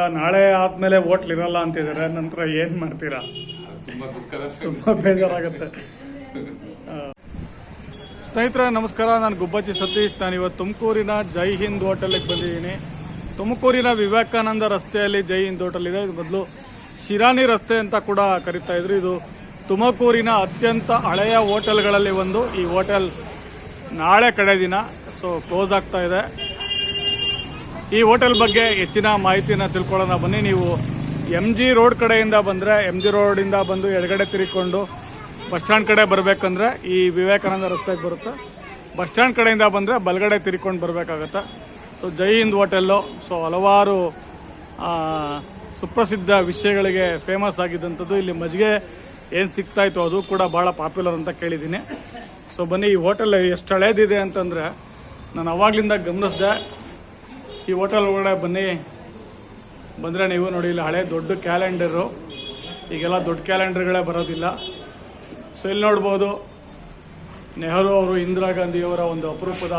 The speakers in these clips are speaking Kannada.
ನಾಳೆ ಆದ್ಮೇಲೆ ಹೋಟ್ಲ್ ಇರಲ್ಲ ಅಂತಿದ್ದಾರೆ ನಂತರ ಏನ್ ಮಾಡ್ತೀರಾ? ತುಂಬಾ ಬೇಜಾರಾಗುತ್ತೆ. ಸ್ನೇಹಿತರೆ, ನಮಸ್ಕಾರ, ನಾನು ಗುಬ್ಬಚ್ಚಿ ಸತೀಶ್, ನಾನು ಇವತ್ತು ತುಮಕೂರಿನ ಜೈ ಹಿಂದ್ ಹೋಟೆಲ್ಗೆ ಬಂದಿದ್ದೀನಿ. ತುಮಕೂರಿನ ವಿವೇಕಾನಂದ ರಸ್ತೆಯಲ್ಲಿ ಜೈ ಹಿಂದ್ ಹೋಟೆಲ್ ಇದೆ. ಇದು ಮೊದಲು ಶಿರಾನಿ ರಸ್ತೆ ಅಂತ ಕೂಡ ಕರಿತಾ ಇದ್ರು. ಇದು ತುಮಕೂರಿನ ಅತ್ಯಂತ ಹಳೆಯ ಹೋಟೆಲ್ಗಳಲ್ಲಿ ಒಂದು ಈ ಹೋಟೆಲ್ ನಾಳೆ ಕಡೆ ದಿನ. ಸೊ ಕ್ಲೋಸ್ ಆಗ್ತಾ ಇದೆ. ಈ ಹೋಟೆಲ್ ಬಗ್ಗೆ ಹೆಚ್ಚಿನ ಮಾಹಿತಿನ ತಿಳ್ಕೊಳ್ಳೋಣ. ಬನ್ನಿ ನೀವು ಎಂ ಜಿ ರೋಡ್ ಕಡೆಯಿಂದ ಬಂದರೆ ಎಂ ಜಿ ರೋಡಿಂದ ಬಂದು ಎಡಗಡೆ ತಿರುಗಿಕೊಂಡು ಬಸ್ ಸ್ಟ್ಯಾಂಡ್ ಕಡೆ ಬರಬೇಕಂದ್ರೆ ಈ ವಿವೇಕಾನಂದ ರಸ್ತೆಗೆ ಬರುತ್ತೆ. ಬಸ್ ಸ್ಟ್ಯಾಂಡ್ ಕಡೆಯಿಂದ ಬಂದರೆ ಬಲಗಡೆ ತಿರ್ಕೊಂಡು ಬರಬೇಕಾಗತ್ತೆ. So Jai Hind hotel so ಹಲವಾರು ಸುಪ್ರಸಿದ್ಧ ವಿಷಯಗಳಿಗೆ ಫೇಮಸ್ ಆಗಿದ್ದಂಥದ್ದು ಇಲ್ಲಿ ಮಜ್ಜಿಗೆ ಏನು ಸಿಗ್ತಾ ಇತ್ತು ಅದು ಕೂಡ ಭಾಳ ಪಾಪ್ಯುಲರ್ ಅಂತ ಕೇಳಿದ್ದೀನಿ. ಸೊ ಬನ್ನಿ ಈ ಹೋಟೆಲ್ ಎಷ್ಟು ಹಳೇದಿದೆ ಅಂತಂದರೆ, ನಾನು ಅವಾಗ್ಲಿಂದ ಗಮನಿಸಿದೆ. ಈ ಹೋಟೆಲ್ ಒಳಗಡೆ ಬನ್ನಿ. ಬಂದರೆ ನೀವು ನೋಡಿ, ಇಲ್ಲಿ ಹಳೆ ದೊಡ್ಡ ಕ್ಯಾಲೆಂಡರು ಈಗೆಲ್ಲ ದೊಡ್ಡ ಕ್ಯಾಲೆಂಡರ್ಗಳೇ ಬರೋದಿಲ್ಲ. ಸೊ ಇಲ್ಲಿ ನೋಡ್ಬೋದು, ನೆಹರು ಅವರು ಇಂದಿರಾ ಗಾಂಧಿಯವರ ಒಂದು ಅಪರೂಪದ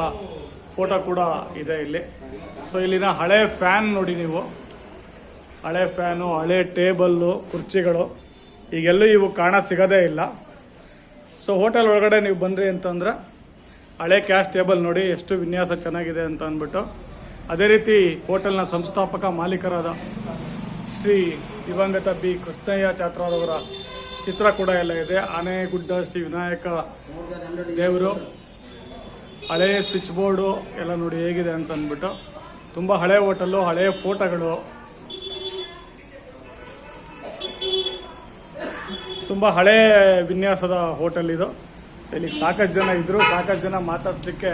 ಫೋಟೋ ಕೂಡ ಇದೆ ಇಲ್ಲಿ. ಸೊ ಇಲ್ಲಿನ ಹಳೆ ಫ್ಯಾನ್ ನೋಡಿ ನೀವು. ಹಳೆ ಫ್ಯಾನು ಹಳೆ ಟೇಬಲ್ಲು ಕುರ್ಚಿಗಳು, ಈಗೆಲ್ಲೂ ಇವು ಕಾಣ ಸಿಗೋದೇ ಇಲ್ಲ. ಸೊ ಹೋಟೆಲ್ ಒಳಗಡೆ ನೀವು ಬಂದ್ರಿ ಅಂತಂದರೆ, ಹಳೆ ಕ್ಯಾಶ್ ಟೇಬಲ್ ನೋಡಿ ಎಷ್ಟು ವಿನ್ಯಾಸ ಚೆನ್ನಾಗಿದೆ ಅಂತ ಅಂದ್ಬಿಟ್ಟು ಅದೇ ರೀತಿ ಹೋಟೆಲ್ನ ಸಂಸ್ಥಾಪಕ ಮಾಲೀಕರಾದ ಶ್ರೀ ದಿವಂಗತ ಬಿ. ಕೃಷ್ಣಯ್ಯ ಚಾತ್ರಾದವರ ಚಿತ್ರ ಕೂಡ ಎಲ್ಲ ಇದೆ. ಆನೆಗುಡ್ಡ ಶ್ರೀ ವಿನಾಯಕ ದೇವರು ಹಳೆಯ ಸ್ವಿಚ್ ಬೋರ್ಡು ಎಲ್ಲ ನೋಡಿ ಹೇಗಿದೆ ಅಂತ ಅಂದ್ಬಿಟ್ಟು ತುಂಬ ಹಳೆ ಹೋಟೆಲ್ಲು ಹಳೆಯ ಫೋಟೋಗಳು. ತುಂಬ ಹಳೆ ವಿನ್ಯಾಸದ ಹೋಟೆಲ್ ಇದು. ಇಲ್ಲಿ ಸಾಕಷ್ಟು ಜನ ಇದ್ದರು ಸಾಕಷ್ಟು ಜನ ಮಾತಾಡ್ಲಿಕ್ಕೆ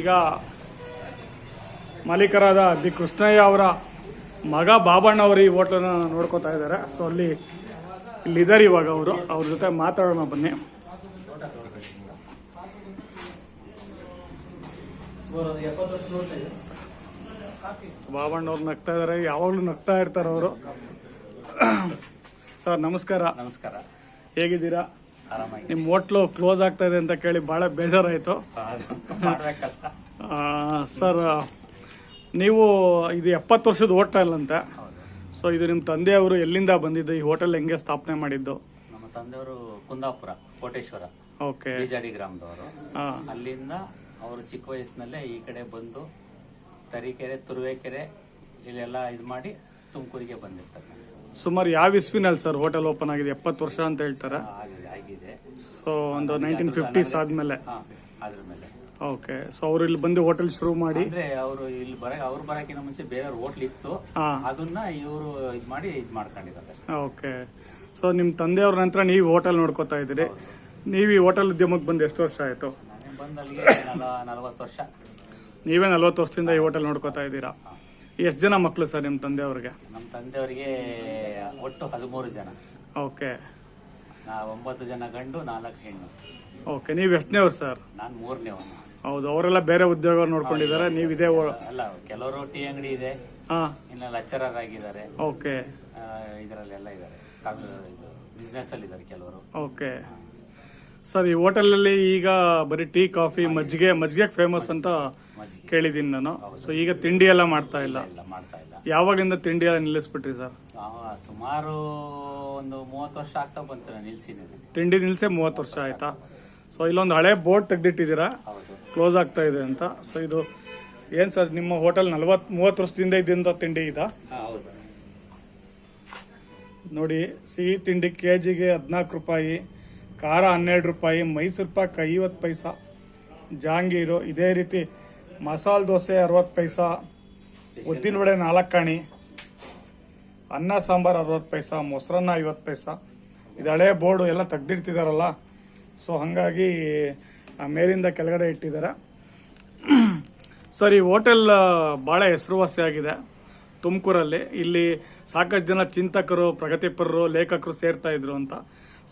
ಈಗ ಮಾಲೀಕರಾದ ಬಿ ಕೃಷ್ಣಯ್ಯ ಅವರ ಮಗ ಬಾಬಣ್ಣ ಅವರು ಈ ಹೋಟ್ಲನ್ನು ನೋಡ್ಕೋತಾ ಇದ್ದಾರೆ. ಸೊ ಅಲ್ಲಿ ಇಲ್ಲಿದ್ದಾರೆ ಇವಾಗ ಅವರು. ಅವ್ರ ಜೊತೆ ಮಾತಾಡೋಣ ಬನ್ನಿ. ಬಾಬಣ್ಣ ಅವ್ರು ನಗ್ತಾ ಇದ್ದಾರೆ. ಯಾವಾಗಲೂ ನಗ್ತಾ ಇರ್ತಾರೆ ಅವರು. ಸರ್ ನಮಸ್ಕಾರ. ನಮಸ್ಕಾರ. ಹೇಗಿದ್ದೀರಾ? ನಿಮ್ ನಿಮ್ಮ ಹೋಟ್ಲು ಕ್ಲೋಸ್ ಆಗ್ತಾ ಇದೆ ಅಂತ ಕೇಳಿ ಭಾಳ ಬೇಜಾರಾಯಿತು. ಸರ್ ನೀವು ಇದು ಎಪ್ಪತ್ತು ವರ್ಷದ ಹೋಟೆಲ್ ಅಂತ. ಸೊ ಇದು ನಿಮ್ಮ ತಂದೆಯವರು ಎಲ್ಲಿಂದ ಬಂದಿದ್ದು? ಈ ಹೋಟೆಲ್ ಹೆಂಗೆ ಸ್ಥಾಪನೆ ಮಾಡಿದ್ದು? ನಮ್ಮ ತಂದೆಯವರು ಕುಂದಾಪುರ ಕೋಟೇಶ್ವರ. ಓಕೆ. ಬೀಜಾಡಿ ಗ್ರಾಮದವರು. ಹಾಂ. ಅಲ್ಲಿಂದ ಅವರು ಚಿಕ್ಕ ವಯಸ್ಸಿನಲ್ಲೇ ಈ ಕಡೆ ಬಂದು ತರೀಕೆರೆ ತುರುವೇಕೆರೆ ಇಲ್ಲೆಲ್ಲ ಇದು ಮಾಡಿ ತುಮಕೂರಿಗೆ ಬಂದಿರ್ತಾರೆ. ಸುಮಾರು ಯಾವ ಇಸ್ವಿನಲ್ಲಿ ಸರ್ ಹೋಟೆಲ್ ಓಪನ್ ಆಗಿದೆ? ಎಪ್ಪತ್ತು ವರ್ಷ ಅಂತ ಹೇಳ್ತಾರೆ. ಆಗಿದೆ ಆಗಿದೆ. ಸೊ ಒಂದು ನೈನ್ಟೀನ್ ಫಿಫ್ಟೀಸ್ ಆದ್ಮೇಲೆ. ಹಾ ಅದ್ರ ಮೇಲೆ. ಓಕೆ ಸೊ ಅವರು ಇಲ್ಲಿ ಬಂದು ಹೋಟೆಲ್ ಶುರು ಮಾಡಿ. ಅಂದ್ರೆ ಅವರು ಇಲ್ಲಿ ಬರ ಅವ್ರು ಬರಕ್ಕಿಂತ ಮುಂಚೆ ಬೇರೆ ಹೋಟ್ಲ್ ಇತ್ತು. ಹಾಂ. ಅದನ್ನ ಇವರು ಇದು ಮಾಡಿ ಇದು ಮಾಡ್ಕೊಂಡಿದ್ದಾರೆ ಓಕೆ ಸೊ ನಿಮ್ಮ ತಂದೆಯವ್ರ ನಂತರ ನೀವು ಹೋಟೆಲ್ ನೋಡ್ಕೋತಾ ಇದ್ದೀರಿ. ನೀವು ಈ ಹೋಟೆಲ್ ಉದ್ಯಮಕ್ಕೆ ಬಂದು ಎಷ್ಟು ವರ್ಷ ಆಯಿತು? ನಾನು ಬಂದು ಅಲ್ಲಿಗೆ ನಲ- ನಲವತ್ತು ವರ್ಷ. ನೀವೇ ನಲ್ವತ್ತು ವರ್ಷದಿಂದ ಈ ಹೋಟೆಲ್ ನೋಡ್ಕೋತಾ ಇದ್ದೀರಾ? ಎಷ್ಟು ಜನ ಮಕ್ಕಳು ಸರ್ ನಿಮ್ಮ ತಂದೆಯವ್ರಿಗೆ? ನಮ್ಮ ತಂದೆಯವರಿಗೆ ಒಟ್ಟು ಹದಿಮೂರು ಜನ. ಓಕೆ ನಾ ಒಂಬತ್ತು ಜನ ಗಂಡು ನಾಲ್ಕು ಹೆಣ್ಣು. ಓಕೆ ನೀವು ಎಷ್ಟನೇವ್ರು ಸರ್? ನಾನು ಮೂರನೇವನು. ಹೌದು ಅವರೆಲ್ಲ ಬೇರೆ ಉದ್ಯೋಗ ನೋಡ್ಕೊಂಡಿದ್ದಾರೆ. ನೀವು ಇದೇ ಅಲ್ಲ ಕೆಲವರು ಟೀ ಅಂಗಡಿ ಇದೆ. ಹಾಂ. ಇನ್ನ ಲೆಕ್ಚರರ್ ಆಗಿದ್ದಾರೆ. ಓಕೆ. ಇದರಲ್ಲೆಲ್ಲ ಇದ್ದಾರೆ. ಇದು ಬಿಸ್ನೆಸ್ ಅಲ್ಲಿ ಇದ್ದಾರೆ ಕೆಲವರು. ಓಕೆ. ಸರ್ ಈ ಹೋಟೆಲಲ್ಲಿ ಈಗ ಬರೀ ಟೀ ಕಾಫಿ ಮಜ್ಜಿಗೆ. ಮಜ್ಜಿಗೆ ಫೇಮಸ್ ಅಂತ ಕೇಳಿದೀನಿ ಕೇಳಿದ್ದೀನಿ ನಾನು ಸೊ ಈಗ ತಿಂಡಿ ಎಲ್ಲ ಮಾಡ್ತಾ ಇಲ್ಲ. ಮಾಡ್ತಾ ಇಲ್ಲ. ಯಾವಾಗಿಂದ ತಿಂಡಿ ಎಲ್ಲ ನಿಲ್ಲಿಸ್ಬಿಟ್ರಿ ಸರ್? ಸುಮಾರು ಒಂದು ಮೂವತ್ತು ವರ್ಷ ಆಗ್ತಾ ಬಂತು ನಿಲ್ಸಿದ್ದೀನಿ. ತಿಂಡಿ ನಿಲ್ಸೆ ಮೂವತ್ತು ವರ್ಷ ಆಯ್ತಾ? ಸೊ ಇಲ್ಲೊಂದು ಹಳೆ ಬೋರ್ಡ್ ತೆಗ್ದಿಟ್ಟಿದ್ದೀರಾ? ಕ್ಲೋಸ್ ಆಗ್ತಾ ಇದೆ ಅಂತ. ಸೊ ಇದು ಏನು ಸರ್ ನಿಮ್ಮ ಹೋಟೆಲ್ ನಲ್ವತ್ತು ಮೂವತ್ತು ವರ್ಷದಿಂದ ಇದ್ದಂಥ ತಿಂಡಿ ಇದಾ? ನೋಡಿ ಸಿಹಿ ತಿಂಡಿ ಕೆ ಜಿಗೆ ಹದಿನಾಲ್ಕು ರೂಪಾಯಿ ಖಾರ ಹನ್ನೆರಡು ರೂಪಾಯಿ ಮೈಸೂರು ಪಾಕ್ ಐವತ್ತು ಪೈಸಾ ಜಾಂಗೀರು ಇದೇ ರೀತಿ ಮಸಾಲೆ ದೋಸೆ ಅರವತ್ತು ಪೈಸಾ ಉದ್ದಿನ ವಡೆ ನಾಲ್ಕಾಣಿ ಅನ್ನ ಸಾಂಬಾರು ಅರವತ್ತು ಪೈಸಾ ಮೊಸರನ್ನ ಐವತ್ತು ಪೈಸಾ. ಇದು ಹಳೆ ಬೋರ್ಡು ಎಲ್ಲ ತೆಗ್ದಿಡ್ತಿದಾರಲ್ಲ. ಸೊ ಹಾಗಾಗಿ ಮೇಲಿಂದ ಕೆಳಗಡೆ ಇಟ್ಟಿದ್ದಾರೆ ಸರ್ ಈ ಹೋಟೆಲ್ ಭಾಳ ಹೆಸರುವಾಸಿಯಾಗಿದೆ ತುಮಕೂರಲ್ಲಿ. ಇಲ್ಲಿ ಸಾಕಷ್ಟು ಜನ ಚಿಂತಕರು ಪ್ರಗತಿಪರರು ಲೇಖಕರು ಸೇರ್ತಾ ಇದ್ರು ಅಂತ.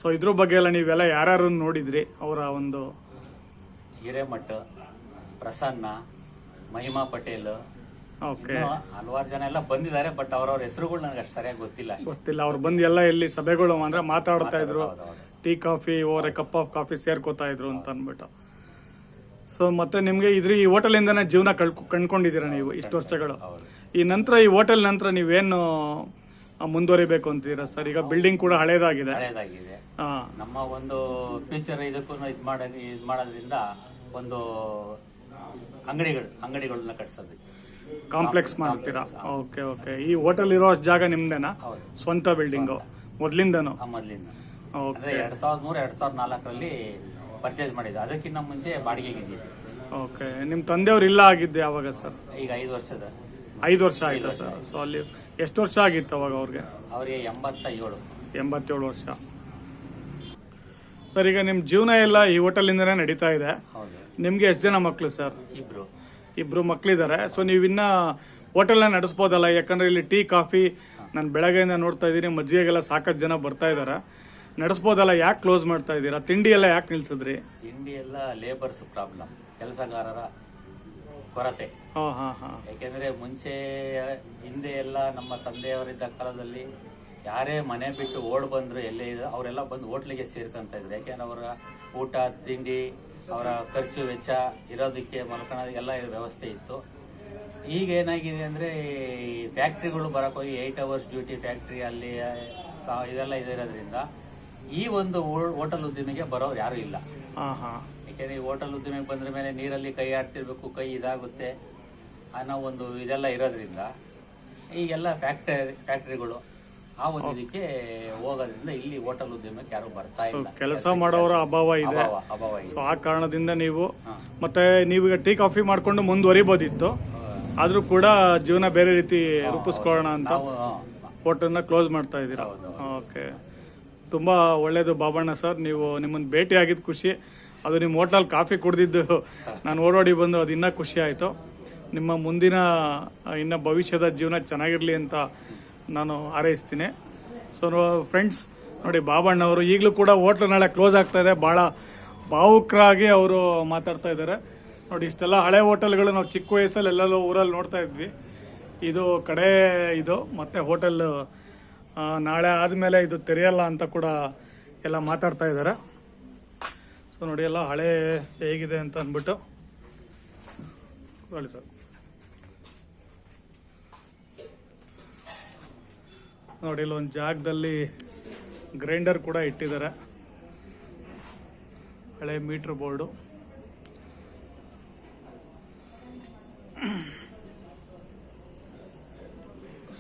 ಸೊ ಇದ್ರ ಬಗ್ಗೆ ಎಲ್ಲ ನೀವೆಲ್ಲ ಯಾರ್ಯಾರು ನೋಡಿದ್ರಿ? ಅವರ ಒಂದು ಹಿರೇಮಠ ಪ್ರಸನ್ನ ಮಹಿಮಾ ಪಟೇಲ್. ಓಕೆ ಹಲವಾರು ಜನ ಎಲ್ಲ ಬಂದಿದ್ದಾರೆ ಬಟ್ ಅವ್ರವ್ರ ಹೆಸರುಗಳು ನನಗೆ ಅಷ್ಟು ಸರಿಯಾಗಿ ಗೊತ್ತಿಲ್ಲ. ಗೊತ್ತಿಲ್ಲ. ಅವ್ರು ಬಂದು ಎಲ್ಲ ಇಲ್ಲಿ ಸಭೆಗಳು ಅಂದ್ರೆ ಮಾತಾಡ್ತಾ ಇದ್ರು. Tea coffee or a cup of coffee ಸೇರ್ಕೋತಾ ಇದ್ರು ಅಂತ ಅಂದ್ಬಿಟ್ಟು ಸೊ ಮತ್ತೆ ನಿಮ್ಗೆ ಇದ್ರ ಈ ಹೋಟೆಲಿಂದನೇ ಜೀವನ ಕಳ್ಕೊ ಕಂಡ್ಕೊಂಡಿದ್ದೀರಾ ನೀವು ಇಷ್ಟು ವರ್ಷಗಳು? ಈ ನಂತರ ಈ ಹೋಟೆಲ್ ನಂತರ ನೀವೇನು ಮುಂದುವರಿಬೇಕು ಅಂತೀರಾ ಸರ್? ಈಗ ಬಿಲ್ಡಿಂಗ್ ಕೂಡ ಹಳೇದಾಗಿದೆ. ಹಾ. ನಮ್ಮ ಒಂದು ಫ್ಯೂಚರ್ ಇದಕ್ಕೂ ಇದು ಮಾಡ ಇದು ಮಾಡೋದ್ರಿಂದ ಒಂದು ಅಂಗಡಿಗಳು ಅಂಗಡಿಗಳನ್ನ ಕಟ್ಸೋದಕ್ಕೆ. ಕಾಂಪ್ಲೆಕ್ಸ್ ಮಾಡ್ತೀರಾ? ಓಕೆ ಓಕೆ ಈ ಹೋಟೆಲ್ ಇರೋ ಜಾಗ ನಿಮ್ದೇನಾ? ಸ್ವಂತ ಬಿಲ್ಡಿಂಗು ಮೊದ್ಲಿಂದನು? ಆ ಮೊದ್ಲಿಂದ ಅಂದ್ರೆ ಎರಡ್ ಸಾವಿರದ ಮೂರು ಎರಡ್ ಸಾವಿರದ ನಾಲ್ಕರಲ್ಲಿ ಪರ್ಚೇಸ್ ಮಾಡಿದ್ದು. ಅದಕ್ಕಿಂತ ಮುಂಚೆ ಬಾಡಿಗೆಗೆ ಇದ್ದಿದ್ದು. ಓಕೆ ನಿಮ್ಮ ತಂದೆಯವ್ರು ಇಲ್ಲ ಆಗಿದ್ದು ಯಾವಾಗ ಸರ್? ಈಗ ಐದು ವರ್ಷದ. ಐದು ವರ್ಷ ಆಯ್ತು ಸರ್? ಸೊ ಅಲ್ಲಿ ಎಷ್ಟು ವರ್ಷ ಆಗಿತ್ತು ಅವಾಗ ಅವ್ರಿಗೆ? ಅವರಿಗೆ ಎಂಬತ್ತ ಏಳು ಎಂಬತ್ತೇಳು ವರ್ಷ. ಸರ್ ಈಗ ನಿಮ್ಮ ಜೀವನ ಎಲ್ಲ ಈ ಹೋಟೆಲಿಂದನೇ ನಡೀತಾ ಇದೆ. ಹೌದು. ನಿಮ್ಗೆ ಎಷ್ಟು ಜನ ಮಕ್ಕಳು ಸರ್? ಇಬ್ರು. ಇಬ್ರು ಮಕ್ಕಳಿದ್ದಾರೆ ಸೊ ನೀವಿನ್ನ ಹೋಟೆಲ್ನ ನಡೆಸ್ಬೋದಲ್ಲ? ಯಾಕಂದ್ರೆ ಇಲ್ಲಿ ಟೀ ಕಾಫಿ ನಾನು ಬೆಳಗ್ಗೆಯಿಂದ ನೋಡ್ತಾ ಇದ್ದೀನಿ ಮಜ್ಜಿಗೆಗೆಲ್ಲ ಸಾಕಷ್ಟು ಜನ ಬರ್ತಾ ಇದ್ದಾರೆ ನಡೆಸ್ಬೋದಲ್ಲ ಯಾಕೆ ಕ್ಲೋಸ್ ಮಾಡ್ತಾ ಇದ್ದೀರಾ? ತಿಂಡಿ ಎಲ್ಲ ಯಾಕೆ ನಿಲ್ಸಿದ್ರಿ? ತಿಂಡಿ ಎಲ್ಲ ಲೇಬರ್ಸ್ ಪ್ರಾಬ್ಲಮ್ ಕೆಲಸಗಾರರ ಕೊರತೆ. ಹಾಂ ಹಾಂ ಹಾಂ. ಯಾಕೆಂದ್ರೆ ಮುಂಚೆ ಹಿಂದೆ ಎಲ್ಲ ನಮ್ಮ ತಂದೆಯವರಿದ್ದ ಕಾಲದಲ್ಲಿ ಯಾರೇ ಮನೆ ಬಿಟ್ಟು ಓಡ್ ಬಂದ್ರು ಎಲ್ಲೇ ಇದ್ರು ಅವರೆಲ್ಲ ಬಂದು ಹೋಟ್ಲಿಗೆ ಸೇರ್ಕೊಂತ ಇದ್ರು. ಯಾಕೆಂದ್ರೆ ಅವರ ಊಟ ತಿಂಡಿ ಅವರ ಖರ್ಚು ವೆಚ್ಚ ಇರೋದಕ್ಕೆ ಮಲ್ಕೊಳ್ಳೋದಕ್ಕೆ ಎಲ್ಲ ವ್ಯವಸ್ಥೆ ಇತ್ತು. ಈಗ ಏನಾಗಿದೆ ಅಂದ್ರೆ ಈ ಫ್ಯಾಕ್ಟ್ರಿಗಳು ಬರಕ್ ಹೋಗಿ ಏಟ್ ಅವರ್ಸ್ ಡ್ಯೂಟಿ ಫ್ಯಾಕ್ಟ್ರಿ ಅಲ್ಲಿ ಸಹ ಇದೆಲ್ಲ ಇದಿರೋದ್ರಿಂದ ಈ ಒಂದು ಹೋಟೆಲ್ ಉದ್ದಿಮೆಗೆ ಬರೋರು ಯಾರು ಇಲ್ಲ. ಹಾಂ ಹಾಂ ಯಾಕೆಂದ್ರೆ ಈ ಹೋಟೆಲ್ ಉದ್ಯಮಕ್ಕೆ ಬಂದ್ರ ಮೇಲೆ ನೀರಲ್ಲಿ ಕೈ ಆಡ್ತಿರ್ಬೇಕು ಕೈ ಇದಾಗುತ್ತೆ ಅನ್ನೋ ಒಂದು ಇದೆಲ್ಲ ಇರೋದ್ರಿಂದ ಈಗೆಲ್ಲ ಫ್ಯಾಕ್ಟರಿ ಫ್ಯಾಕ್ಟರಿಗಳು ಆ ಒಂದು ಇದಕ್ಕೆ ಹೋಗೋದ್ರಿಂದ ಇಲ್ಲಿ ಹೋಟೆಲ್ ಉದ್ಯಮಕ್ಕೆ ಯಾರು ಬರ್ತಾ ಇಲ್ಲ. ಕೆಲಸ ಮಾಡೋರ ಅಭಾವ ಇದೆ. ಅಭಾವ ಇದೆ. ಸೊ ಆ ಕಾರಣದಿಂದ ನೀವು ಮತ್ತೆ ನೀವೀಗ ಟೀ ಕಾಫಿ ಮಾಡ್ಕೊಂಡು ಮುಂದುವರಿಬೋದಿತ್ತು. ಆದ್ರೂ ಕೂಡ ಜೀವನ ಬೇರೆ ರೀತಿ ರೂಪಿಸ್ಕೊಳ್ಳೋಣ ಅಂತ ನಾವು ಹೋಟೆಲ್ನ ಕ್ಲೋಸ್ ಮಾಡ್ತಾ ಇದ್ದೀರಾ? ಓಕೆ ತುಂಬಾ ಒಳ್ಳೆಯದು ಬಾಬಣ್ಣ ಸರ್. ನೀವು ನಿಮ್ಮನ್ನು ಭೇಟಿ ಆಗಿದ್ದು ಖುಷಿ. ಅದು ನಿಮ್ಮ ಹೋಟ್ಲಲ್ಲಿ ಕಾಫಿ ಕುಡ್ದಿದ್ದು ನಾನು ಓಡೋಡಿ ಬಂದು ಅದು ಇನ್ನೂ ಖುಷಿ ಆಯಿತು. ನಿಮ್ಮ ಮುಂದಿನ ಇನ್ನು ಭವಿಷ್ಯದ ಜೀವನ ಚೆನ್ನಾಗಿರಲಿ ಅಂತ ನಾನು ಹಾರೈಸ್ತೀನಿ. ಸೊ ಫ್ರೆಂಡ್ಸ್ ನೋಡಿ ಬಾಬಣ್ಣ ಅವರು ಈಗಲೂ ಕೂಡ ಹೋಟ್ಲು ನಾಳೆ ಕ್ಲೋಸ್ ಆಗ್ತಾ ಇದೆ. ಭಾಳ ಭಾವುಕರಾಗಿ ಅವರು ಮಾತಾಡ್ತಾ ಇದ್ದಾರೆ. ನೋಡಿ, ಇಷ್ಟೆಲ್ಲ ಹಳೆ ಹೋಟೆಲ್ಗಳು ನಾವು ಚಿಕ್ಕ ವಯಸ್ಸಲ್ಲಿ ಎಲ್ಲೆಲ್ಲೋ ಊರಲ್ಲಿ ನೋಡ್ತಾ ಇದ್ವಿ. ಇದು ಕಡೆ ಇದು, ಮತ್ತೆ ಹೋಟೆಲ್ ನಾಳೆ ಆದಮೇಲೆ ಇದು ತೆರೆಯಲ್ಲ ಅಂತ ಕೂಡ ಎಲ್ಲ ಮಾತಾಡ್ತಾ ಇದ್ದಾರೆ ಸೊ ನೋಡಿ, ಎಲ್ಲ ಹಳೆ ಹೇಗಿದೆ ಅಂತ ಅಂದ್ಬಿಟ್ಟು ಸರ್. ನೋಡಿ, ಇಲ್ಲೊಂದು ಜಾಗದಲ್ಲಿ ಗ್ರೈಂಡರ್ ಕೂಡ ಇಟ್ಟಿದ್ದಾರೆ. ಹಳೆ ಮೀಟ್ರ್ ಬೋರ್ಡು.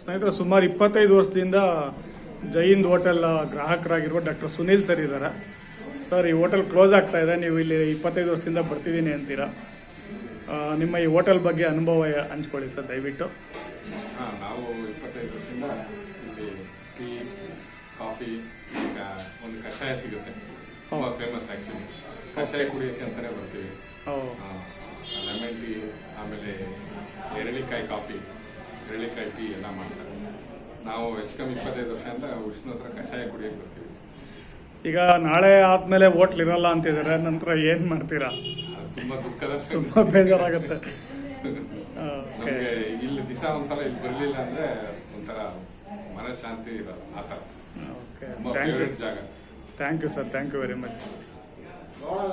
ಸ್ನೇಹಿತರೆ ಸುಮಾರು ಇಪ್ಪತ್ತೈದು ವರ್ಷದಿಂದ ಜೈಹಿಂದ್ ಹೋಟೆಲ್ ಗ್ರಾಹಕರಾಗಿರುವ ಡಾಕ್ಟರ್ ಸುನೀಲ್ ಸರ್ ಇದ್ದಾರೆ. ಸರ್ ಈ ಹೋಟೆಲ್ ಕ್ಲೋಸ್ ಆಗ್ತಾ ಇದೆ. ನೀವು ಇಲ್ಲಿ ಇಪ್ಪತ್ತೈದು ವರ್ಷದಿಂದ ಬರ್ತಿದ್ದೀನಿ ಅಂತೀರಾ? ನಿಮ್ಮ ಈ ಹೋಟೆಲ್ ಬಗ್ಗೆ ಅನುಭವ ಹಂಚ್ಕೊಳ್ಳಿ ಸರ್ ದಯವಿಟ್ಟು. ಹಾ, ನಾವು ಇಪ್ಪತ್ತೈದು ವರ್ಷದಿಂದ ಇಲ್ಲಿ ಟೀ ಕಾಫಿ ಈಗ ಒಂದು ಕಷಾಯ ಸಿಗುತ್ತೆ. ತುಂಬಾ ಫೇಮಸ್ ಆ್ಯಕ್ಚುಲಿ ಕಷಾಯ ಕುಡಿಯೋಕ್ಕೆ ಅಂತಲೇ ಬರ್ತೀವಿ. ಲೆಮನ್ ಟೀ ಆಮೇಲೆ ಎರಳಿಕಾಯಿ ಕಾಫಿ. ಎರಳಿಕಾಯಿ ಟೀ ಎಲ್ಲ ಮಾಡ್ತಾರೆ. ನಾವು ಹೆಚ್ಚು ಕಮ್ಮಿ ಇಪ್ಪತ್ತೈದು ಉಷ್ಣ ಹತ್ರ ಕಷಾಯ ಕುಡಿಯೋಕೆ ಬರ್ತೀವಿ. ಈಗ ನಾಳೆ ಆದ್ಮೇಲೆ ಹೋಟ್ಲ್ ಇರಲ್ಲ ಅಂತಿದ್ದಾರೆ ನಂತರ ಏನ್ ಮಾಡ್ತೀರಾ? ಅದು ತುಂಬಾ ದುಃಖದ ಸಂಗತಿ. ತುಂಬಾ ಬೇಜಾರಾಗುತ್ತೆ. ನಮ್ಗೆ ಇಲ್ಲಿ ದಿವಸ ಒಂದ್ಸಲ ಇಲ್ಲಿ ಬರ್ಲಿಲ್ಲ ಅಂದ್ರೆ ಒಂಥರ ಮನಃಶಾಂತಿ ಇರಲ್ಲ ಆ ಥರ. ಓಕೆ ತುಂಬಾ ಥ್ಯಾಂಕ್ ಯು ಫೇವ್ರೆಟ್ ಜಾಗ. Thank you sir thank you very much